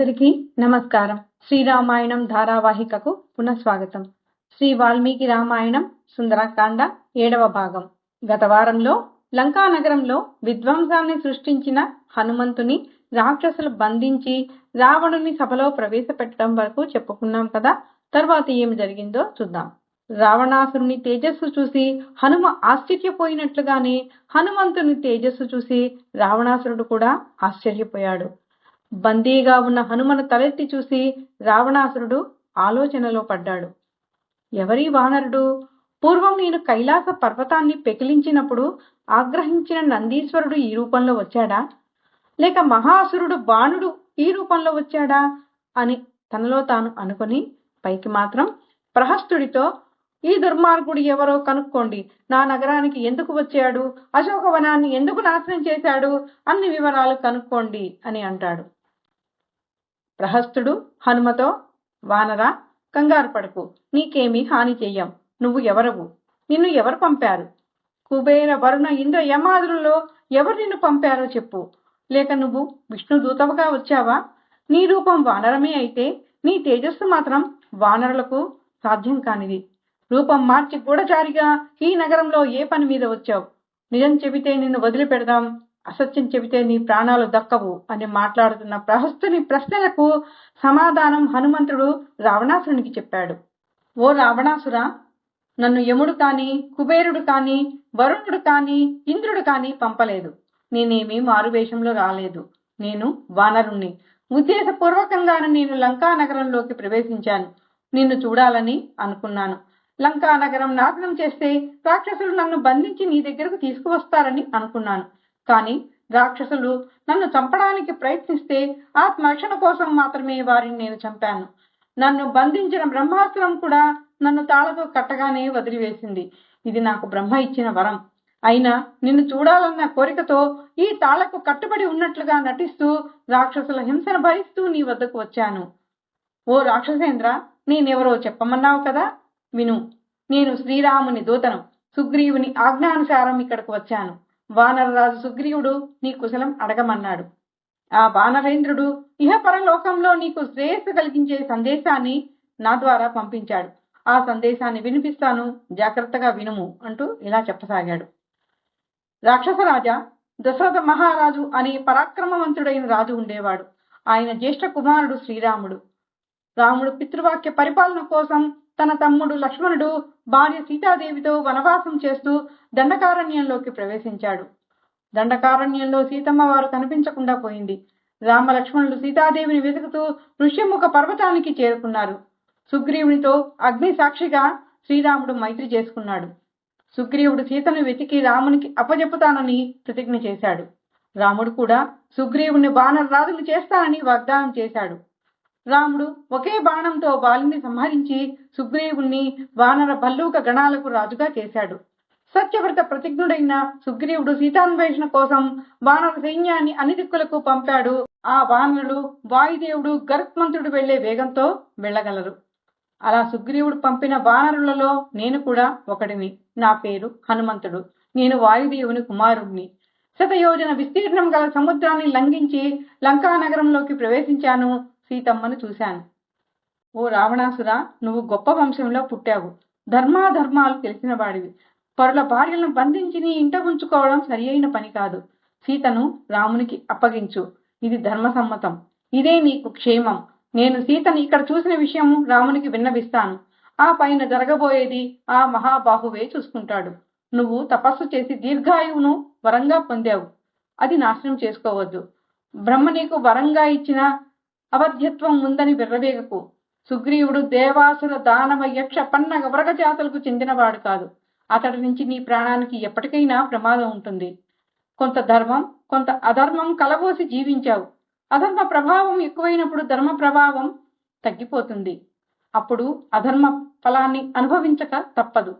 అందరికీ నమస్కారం. శ్రీరామాయణం ధారావాహికకు పునఃస్వాగతం. శ్రీ వాల్మీకి రామాయణం సుందరకాండ ఏడవ భాగం. గత వారంలో లంకా నగరంలో విధ్వంసాన్ని సృష్టించిన హనుమంతుని రాక్షసులు బంధించి రావణుని సభలో ప్రవేశపెట్టడం వరకు చెప్పుకున్నాం కదా తర్వాత ఏమి జరిగిందో చూద్దాం. రావణాసురుని తేజస్సు చూసి హనుమ ఆశ్చర్యపోయినట్లుగానే హనుమంతుని తేజస్సు చూసి రావణాసురుడు కూడా ఆశ్చర్యపోయాడు. బందీగా ఉన్న హనుమను తలెత్తి చూసి రావణాసురుడు ఆలోచనలో పడ్డాడు. ఎవరి వానరుడు? పూర్వం నేను కైలాస పర్వతాన్ని పెకిలించినప్పుడు ఆగ్రహించిన నందీశ్వరుడు ఈ రూపంలో వచ్చాడా? లేక మహాసురుడు బాణుడు ఈ రూపంలో వచ్చాడా? అని తనలో తాను అనుకుని పైకి మాత్రం ప్రహస్తుడితో ఈ దుర్మార్గుడు ఎవరో కనుక్కోండి. నా నగరానికి ఎందుకు వచ్చాడు? అశోకవనాన్ని ఎందుకు నాశనం చేశాడు? అన్ని వివరాలు కనుక్కోండి అని అంటాడు. ప్రహస్తుడు హనుమతో వానరా కంగారు పడకు. నీకేమీ హాని చెయ్యం. నువ్వు ఎవరవు? నిన్ను ఎవరు పంపారు? కుబేర వరుణ ఇంద్ర యమాదులలో ఎవరు నిన్ను పంపారో చెప్పు. లేక నువ్వు విష్ణు దూతవుగా వచ్చావా? నీ రూపం వానరమే అయితే నీ తేజస్సు మాత్రం వానరులకు సాధ్యం కానిది. రూపం మార్చి గూఢచారిగా ఈ నగరంలో ఏ పని మీద వచ్చావు? నిజం చెబితే నిన్ను వదిలిపెడదాం. అసత్యం చెబితే నీ ప్రాణాలు దక్కవు అని మాట్లాడుతున్న ప్రహస్తుని ప్రశ్నలకు సమాధానం హనుమంతుడు రావణాసురునికి చెప్పాడు. ఓ రావణాసుర నన్ను యముడు కాని కుబేరుడు కాని వరుణుడు కాని ఇంద్రుడు కాని పంపలేదు. నేనేమీ మారువేషంలో రాలేదు. నేను వానరుణ్ణి. ఉద్దేశపూర్వకంగానే నేను లంకా నగరంలోకి ప్రవేశించాను. నిన్ను చూడాలని అనుకున్నాను. లంకా నగరం నాశనం చేస్తే రాక్షసులు నన్ను బంధించి నీ దగ్గరకు తీసుకువస్తారని అనుకున్నాను. కానీ రాక్షసులు నన్ను చంపడానికి ప్రయత్నిస్తే ఆత్మరక్షణ కోసం మాత్రమే వారిని నేను చంపాను. నన్ను బంధించిన బ్రహ్మాస్త్రం కూడా నన్ను తాళతో కట్టగానే వదిలివేసింది. ఇది నాకు బ్రహ్మ ఇచ్చిన వరం. అయినా నిన్ను చూడాలన్న కోరికతో ఈ తాళకు కట్టుబడి ఉన్నట్లుగా నటిస్తూ రాక్షసుల హింసను భరిస్తూ నీ వద్దకు వచ్చాను. ఓ రాక్షసేంద్ర నేనెవరో చెప్పమన్నావు కదా? విను. నేను శ్రీరాముని దూతను సుగ్రీవుని ఆజ్ఞానుసారం ఇక్కడకు వచ్చాను. వానరరాజు సుగ్రీవుడు నీ కుశలం అడగమన్నాడు. ఆ వానరేంద్రుడు ఇహపరలోకంలో నీకు శ్రేయస్సు కలిగించే సందేశాన్ని నా ద్వారా పంపించాడు. ఆ సందేశాన్ని వినిపిస్తాను జాగ్రత్తగా వినుము అంటూ ఇలా చెప్పసాగాడు. రాక్షసరాజా దశరథ మహారాజు అనే పరాక్రమవంతుడైన రాజు ఉండేవాడు. ఆయన జ్యేష్ఠ కుమారుడు శ్రీరాముడు. రాముడు పితృవాక్య పరిపాలన కోసం తన తమ్ముడు లక్ష్మణుడు భార్య సీతాదేవితో వనవాసం చేస్తూ దండకారణ్యంలోకి ప్రవేశించాడు. దండకారణ్యంలో సీతమ్మ వారు కనిపించకుండా పోయింది. రామలక్ష్మణులు సీతాదేవిని వెతుకుతూ ఋష్యముఖ పర్వతానికి చేరుకున్నారు. సుగ్రీవునితో అగ్ని సాక్షిగా శ్రీరాముడు మైత్రి చేసుకున్నాడు. సుగ్రీవుడు సీతను వెతికి రామునికి అప్పజెప్పుతానని ప్రతిజ్ఞ చేశాడు. రాముడు కూడా సుగ్రీవుని బాణరాజులు చేస్తానని వాగ్దానం చేశాడు. రాముడు ఒకే బాణంతో బాలుని సంహరించి సుగ్రీవుణ్ణి వానర భల్లూక గణాలకు రాజుగా చేశాడు. సత్యవ్రత ప్రతిజ్ఞుడైన సుగ్రీవుడు సీతాన్వేషణ కోసం వానర సైన్యాన్ని అన్ని దిక్కులకు పంపాడు. ఆ వానరులు వాయుదేవుడు గరుత్మంతుడు వెళ్ళే వేగంతో వెళ్ళగలరు. అలా సుగ్రీవుడు పంపిన వానరులలో నేను కూడా ఒకడిని. నా పేరు హనుమంతుడు. నేను వాయుదేవుని కుమారుణ్ణి. శతయోజన విస్తీర్ణం గల సముద్రాన్ని లంఘించి లంకా నగరంలోకి ప్రవేశించాను. సీతమ్మను చూశాను. ఓ రావణాసుర నువ్వు గొప్ప వంశంలో పుట్టావు. ధర్మాధర్మాలు తెలిసిన వాడివి. పరుల భార్యలను బంధించి నీ ఇంట ఉంచుకోవడం సరి అయిన పని కాదు. సీతను రామునికి అప్పగించు. ఇది ధర్మసమ్మతం. ఇదే నీకు క్షేమం. నేను సీతను ఇక్కడ చూసిన విషయం రామునికి విన్నవిస్తాను. ఆ పైన జరగబోయేది ఆ మహాబాహువే చూసుకుంటాడు. నువ్వు తపస్సు చేసి దీర్ఘాయువును వరంగా పొందావు. అది నాశనం చేసుకోవద్దు. బ్రహ్మ నీకు వరంగా ఇచ్చిన అవధ్యత్వం ఉందని విర్రవేగకు. సుగ్రీవుడు దేవాసుర దానవ యక్ష పన్నగ వ్రగ జాతులకు చెందినవాడు కాదు. అతడి నుంచి నీ ప్రాణానికి ఎప్పటికైనా ప్రమాదం ఉంటుంది. కొంత ధర్మం కొంత అధర్మం కలబోసి జీవించావు. అధర్మ ప్రభావం ఎక్కువైనప్పుడు ధర్మ ప్రభావం తగ్గిపోతుంది. అప్పుడు అధర్మ ఫలాన్ని అనుభవించక తప్పదు.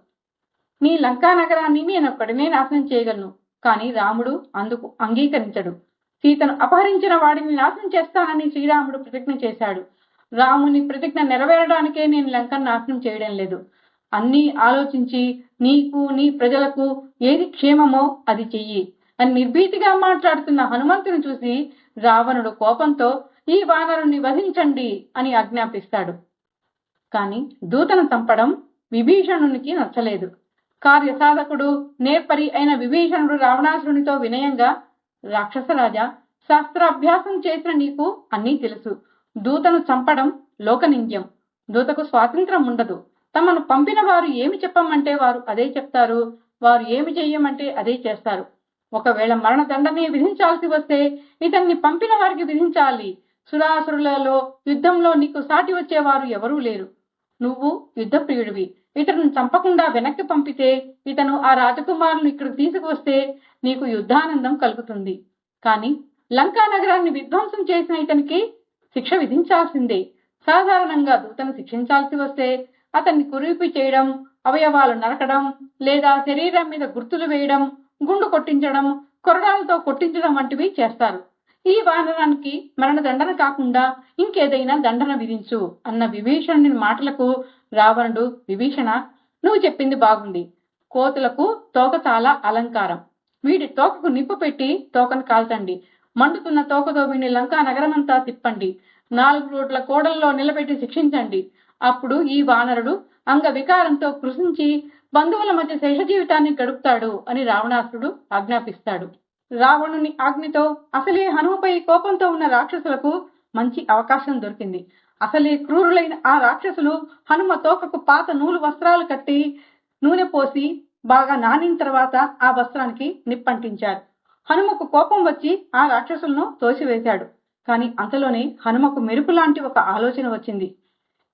నీ లంకా నగరాన్ని నేనొక్కడినే నాశనం చేయగలను. కానీ రాముడు అందుకు అంగీకరించడు. సీతను అపహరించిన వాడిని నాశనం చేస్తానని శ్రీరాముడు ప్రతిజ్ఞ చేశాడు. రాముని ప్రతిజ్ఞ నెరవేరడానికే నేను లంకను నాశనం చేయడం లేదు. అన్నీ ఆలోచించి నీకు నీ ప్రజలకు ఏది క్షేమమో అది చెయ్యి అని నిర్భీతిగా మాట్లాడుతున్న హనుమంతుని చూసి రావణుడు కోపంతో ఈ వానరుని వధించండి అని ఆజ్ఞాపిస్తాడు. కాని దూతను చంపడం విభీషణునికి నచ్చలేదు. కార్యసాధకుడు నేర్పరి అయిన విభీషణుడు రావణాసురునితో వినయంగా రాక్షసరాజా శాస్త్రాభ్యాసం చేసిన నీకు అన్నీ తెలుసు. దూతను చంపడం లోకనింద్యం. దూతకు స్వాతంత్రం ఉండదు. తమను పంపిన వారు ఏమి చెప్పమంటే వారు అదే చెప్తారు. వారు ఏమి చెయ్యమంటే అదే చేస్తారు. ఒకవేళ మరణదండనే విధించాల్సి వస్తే ఇతన్ని పంపిన వారికి విధించాలి. సురాసురులలో యుద్ధంలో నీకు సాటి వచ్చేవారు ఎవరూ లేరు. నువ్వు యుద్ధ ప్రియుడివి ఇతను చంపకుండా వెనక్కి పంపితే ఇతను ఆ రాజకుమారులను ఇక్కడికి తీసుకువస్తే నీకు యుద్ధానందం కలుగుతుంది. కానీ లంకా నగరాన్ని విధ్వంసం చేసిన ఇతనికి శిక్ష విధించాల్సిందే. సాధారణంగా దూతను శిక్షించాల్సి వస్తే అతన్ని కురిపి చేయడం అవయవాలు నరకడం లేదా శరీరం మీద గుర్తులు వేయడం గుండు కొట్టించడం కొరడాలతో కొట్టించడం వంటివి చేస్తారు. ఈ వానరానికి మరణదండన కాకుండా ఇంకేదైనా దండన విధించు అన్న విభీషణుని మాటలకు రావణుడు విభీషణ నువ్వు చెప్పింది బాగుంది. కోతులకు తోక చాలా అలంకారం. వీడి తోకకు నిప్పు పెట్టి తోకను కాల్చండి. మండుతున్న తోకతో వీడిని లంకా నగరమంతా తిప్పండి. నాలుగు రోడ్ల కోడల్లో నిలబెట్టి శిక్షించండి. అప్పుడు ఈ వానరుడు అంగ వికారంతో కృషించి బంధువుల మధ్య శేష జీవితాన్ని గడుపుతాడు అని రావణాసురుడు ఆజ్ఞాపిస్తాడు. రావణుని ఆజ్ఞతో అసలే హనుమపై కోపంతో ఉన్న రాక్షసులకు మంచి అవకాశం దొరికింది. అసలే క్రూరులైన ఆ రాక్షసులు హనుమ తోకకు పాత నూలు వస్త్రాలు కట్టి నూనె పోసి బాగా నానిన తర్వాత ఆ వస్త్రానికి నిప్పంటించారు. హనుమకు కోపం వచ్చి ఆ రాక్షసులను తోసివేశాడు. కానీ అంతలోనే హనుమకు మెరుపు లాంటి ఒక ఆలోచన వచ్చింది.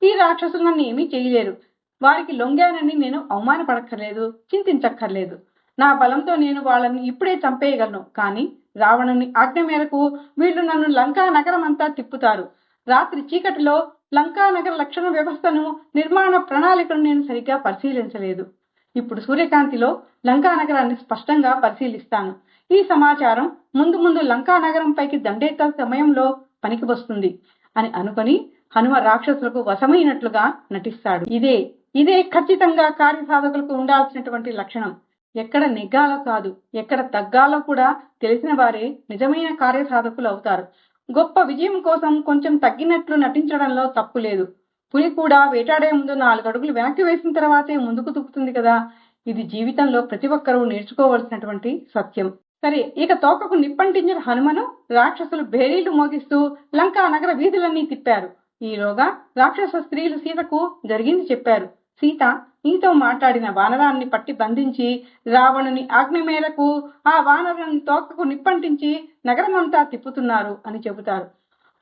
ఈ రాక్షసులు నన్ను ఏమీ చేయలేరు. వారికి లొంగానని నేను అవమానపడక్కర్లేదు చింతించక్కర్లేదు. నా బలంతో నేను వాళ్ళని ఇప్పుడే చంపేయగలను. కానీ రావణుని ఆజ్ఞ మేరకు వీళ్ళు నన్ను లంకా నగరం అంతా తిప్పుతారు. రాత్రి చీకటిలో లంకా నగర లక్షణ వ్యవస్థను నిర్మాణ ప్రణాళికను నేను సరిగ్గా పరిశీలించలేదు. ఇప్పుడు సూర్యకాంతిలో లంకా నగరాన్ని స్పష్టంగా పరిశీలిస్తాను. ఈ సమాచారం ముందు ముందు లంకా నగరం పైకి సమయంలో పనికి వస్తుంది అని అనుకొని హనుమ రాక్షసులకు వశమైనట్లుగా నటిస్తాడు. ఇదే ఇదే ఖచ్చితంగా కార్యసాధకులకు ఉండాల్సినటువంటి లక్షణం. ఎక్కడ నెగ్గాలో కాదు ఎక్కడ తగ్గాలో కూడా తెలిసిన వారే నిజమైన కార్యసాధకులు అవుతారు. గొప్ప విజయం కోసం కొంచెం తగ్గినట్లు నటించడంలో తప్పు లేదు. పులి కూడా వేటాడే ముందు నాలుగు అడుగులు వెనక్కి వేసిన తర్వాతే ముందుకు తుక్కుతుంది కదా. ఇది జీవితంలో ప్రతి ఒక్కరూ నేర్చుకోవలసినటువంటి సత్యం. సరే ఇక తోకకు నిప్పంటించిన హనుమను రాక్షసులు భేరీలు మోగిస్తూ లంకా నగర వీధులన్నీ తిప్పారు. ఈలోగా రాక్షస స్త్రీలు సీతకు జరిగింది చెప్పారు. సీత నీతో మాట్లాడిన వానరాన్ని పట్టి బంధించి రావణుని ఆజ్ఞ మేరకు ఆ వానరుని తోకకు నిప్పంటించి నగరమంతా తిప్పుతున్నారు అని చెబుతారు.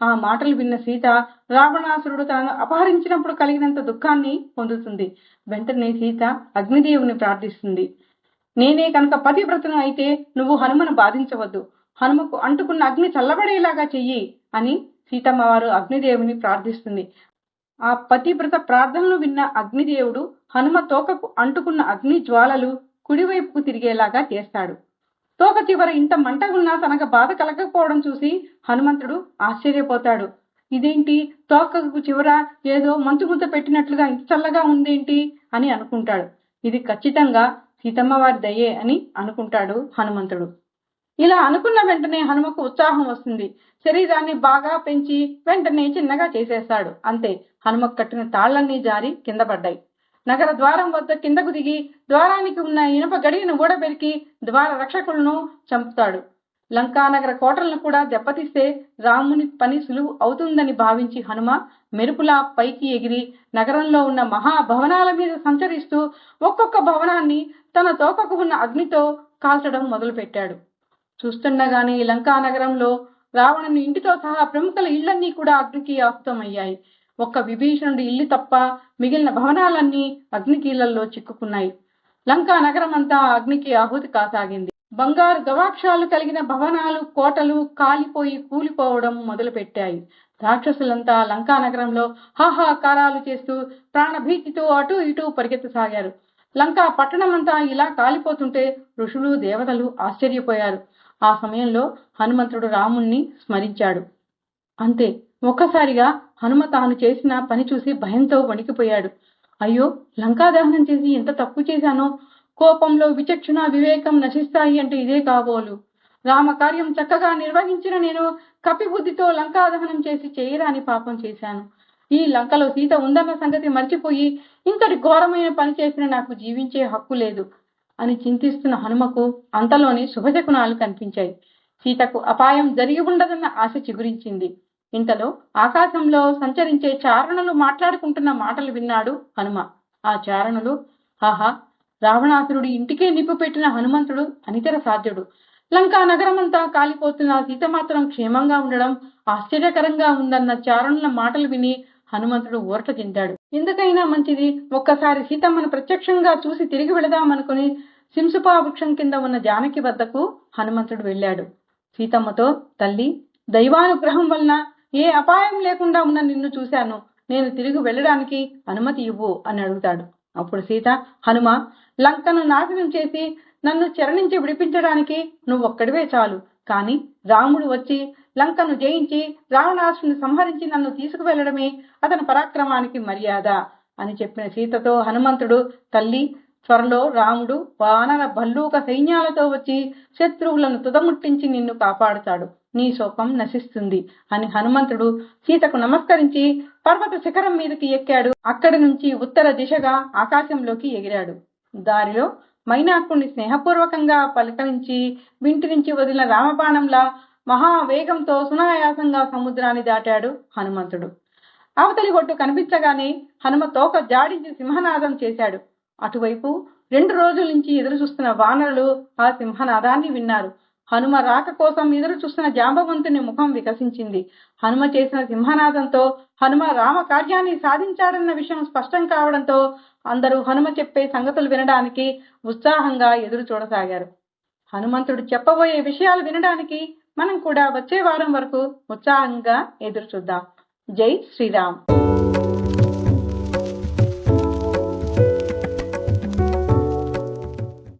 ఆ మాటలు విన్న సీత రావణాసురుడు తనను అపహరించినప్పుడు కలిగినంత దుఃఖాన్ని పొందుతుంది. వెంటనే సీత అగ్నిదేవుని ప్రార్థిస్తుంది. నేనే కనుక పతివ్రతను అయితే నువ్వు హనుమను బాధించవద్దు. హనుమకు అంటుకున్న అగ్ని చల్లబడేలాగా చెయ్యి అని సీతమ్మవారు అగ్నిదేవుని ప్రార్థిస్తుంది. ఆ పతివ్రత ప్రార్థనలు విన్న అగ్నిదేవుడు హనుమ తోకకు అంటుకున్న అగ్ని జ్వాలలు కుడివైపుకు తిరిగేలాగా చేస్తాడు. తోక చివర ఇంత మంట ఉన్నా తనకు బాధ కలగకపోవడం చూసి హనుమంతుడు ఆశ్చర్యపోతాడు. ఇదేంటి? తోకకు చివర ఏదో మంచు ముద్ద పెట్టినట్లుగా ఇంత చల్లగా ఉందేంటి? అని అనుకుంటాడు. ఇది ఖచ్చితంగా సీతమ్మ వారి దయ్యే అని అనుకుంటాడు హనుమంతుడు. ఇలా అనుకున్న వెంటనే హనుమకు ఉత్సాహం వస్తుంది. శరీరాన్ని బాగా పెంచి వెంటనే చిన్నగా చేసేస్తాడు. అంతే. హనుమకు కట్టిన తాళ్ళన్నీ జారి కింద పడ్డాయి. నగర ద్వారం వద్ద కిందకు దిగి ద్వారానికి ఉన్న ఇనుప గడియను ఊడబెరికి ద్వార రక్షకులను చంపుతాడు. లంకానగర కోటలను కూడా దెబ్బతీస్తే రాముని పని సులువు అవుతుందని భావించి హనుమ మెరుపులా పైకి ఎగిరి నగరంలో ఉన్న మహాభవనాల మీద సంచరిస్తూ ఒక్కొక్క భవనాన్ని తన తోకకు ఉన్న అగ్నితో కాల్చడం మొదలుపెట్టాడు. చూస్తుండగానే లంకా నగరంలో రావణుని ఇంటితో సహా ప్రముఖుల ఇళ్ళన్నీ కూడా అగ్నికి ఆహుతమయ్యాయి. ఒక్క విభీషణుడి ఇల్లు తప్ప మిగిలిన భవనాలన్నీ అగ్నికీలల్లో చిక్కుకున్నాయి. లంకా నగరం అంతా అగ్నికి ఆహుతి కాసాగింది. బంగారు గవాక్షాలు కలిగిన భవనాలు కోటలు కాలిపోయి కూలిపోవడం మొదలుపెట్టాయి. రాక్షసులంతా లంకా నగరంలో హాహాకారాలు చేస్తూ ప్రాణభీతితో అటు ఇటూ పరిగెత్తసాగారు. లంకా పట్టణమంతా ఇలా కాలిపోతుంటే ఋషులు దేవతలు ఆశ్చర్యపోయారు. ఆ సమయంలో హనుమంతుడు రాముణ్ణి స్మరించాడు. అంతే ఒక్కసారిగా హనుమ తాను చేసిన పని చూసి భయంతో వణికిపోయాడు. అయ్యో లంకాదహనం చేసి ఎంత తప్పు చేశానో? కోపంలో విచక్షణ వివేకం నశిస్తాయి అంటే ఇదే కాబోలు. రామకార్యం చక్కగా నిర్వహించిన నేను కపిబుద్ధితో లంకాదహనం చేసి చేయరాని పాపం చేశాను. ఈ లంకలో సీత ఉందన్న సంగతి మర్చిపోయి ఇంతటి ఘోరమైన పని చేసిన నాకు జీవించే హక్కు లేదు అని చింతిస్తున్న హనుమకు అంతలోనే శుభశకునాలు కనిపించాయి. సీతకు అపాయం జరిగి ఉండదన్న ఆశ చిగురించింది. ఇంతలో ఆకాశంలో సంచరించే చారణులు మాట్లాడుకుంటున్న మాటలు విన్నాడు హనుమ. ఆ చారణులు ఆహా రావణాసురుడి ఇంటికే నిప్పు పెట్టిన హనుమంతుడు అనితర సాధ్యుడు. లంకా నగరమంతా కాలిపోతున్న సీత మాత్రం క్షేమంగా ఉండడం ఆశ్చర్యకరంగా ఉందన్న చారణుల మాటలు విని హనుమంతుడు ఊరట చెందాడు. ఎందుకైనా మంచిది ఒక్కసారి సీతమ్మను ప్రత్యక్షంగా చూసి తిరిగి వెళదామనుకుని సింసుపా వృక్షం కింద ఉన్న జానకి వద్దకు హనుమంతుడు వెళ్ళాడు. సీతమ్మతో తల్లి దైవానుగ్రహం వలన ఏ అపాయం లేకుండా ఉన్న నిన్ను చూశాను. నేను తిరిగి వెళ్ళడానికి అనుమతి ఇవ్వు అని అడుగుతాడు. అప్పుడు సీత హనుమ లంకను నాశనం చేసి నన్ను చరణించి విడిపించడానికి నువ్వొక్కడివే చాలు. కాని రాముడు వచ్చి లంకను జయించి రావణాసుని సంహరించి నన్ను తీసుకువెళ్ళడమే అతని పరాక్రమానికి మర్యాద అని చెప్పిన సీతతో హనుమంతుడు తల్లి త్వరలో రాముడు వానర భల్లూక సైన్యాలతో వచ్చి శత్రువులను తుదముట్టించి నిన్ను కాపాడుతాడు. నీ శోకం నశిస్తుంది అని హనుమంతుడు సీతకు నమస్కరించి పర్వత శిఖరం మీదకి ఎక్కాడు. అక్కడి నుంచి ఉత్తర దిశగా ఆకాశంలోకి ఎగిరాడు. దారిలో మైనాకుణ్ణి స్నేహపూర్వకంగా పలకరించి వింటి నుంచి వదిలిన రామబాణంలా మహావేగంతో సునాయాసంగా సముద్రాన్ని దాటాడు హనుమంతుడు. అవతలి కొట్టు కనిపించగానే హనుమ తోక జాడించి సింహనాదం చేశాడు. అటువైపు రెండు రోజుల నుంచి ఎదురు చూస్తున్న వానరులు ఆ సింహనాదాన్ని విన్నారు. హనుమ రాక కోసం ఎదురు చూస్తున్న జాంబవంతుని ముఖం వికసించింది. హనుమ చేసిన సింహనాదంతో హనుమ రామ కార్యాన్ని సాధించాడన్న విషయం స్పష్టం కావడంతో అందరూ హనుమ చెప్పే సంగతులు వినడానికి ఉత్సాహంగా ఎదురు చూడసాగారు హనుమంతుడు చెప్పబోయే విషయాలు వినడానికి మనం కూడా వచ్చే వారం వరకు ఉత్సాహంగా ఎదురు చూద్దాం జై శ్రీరామ్.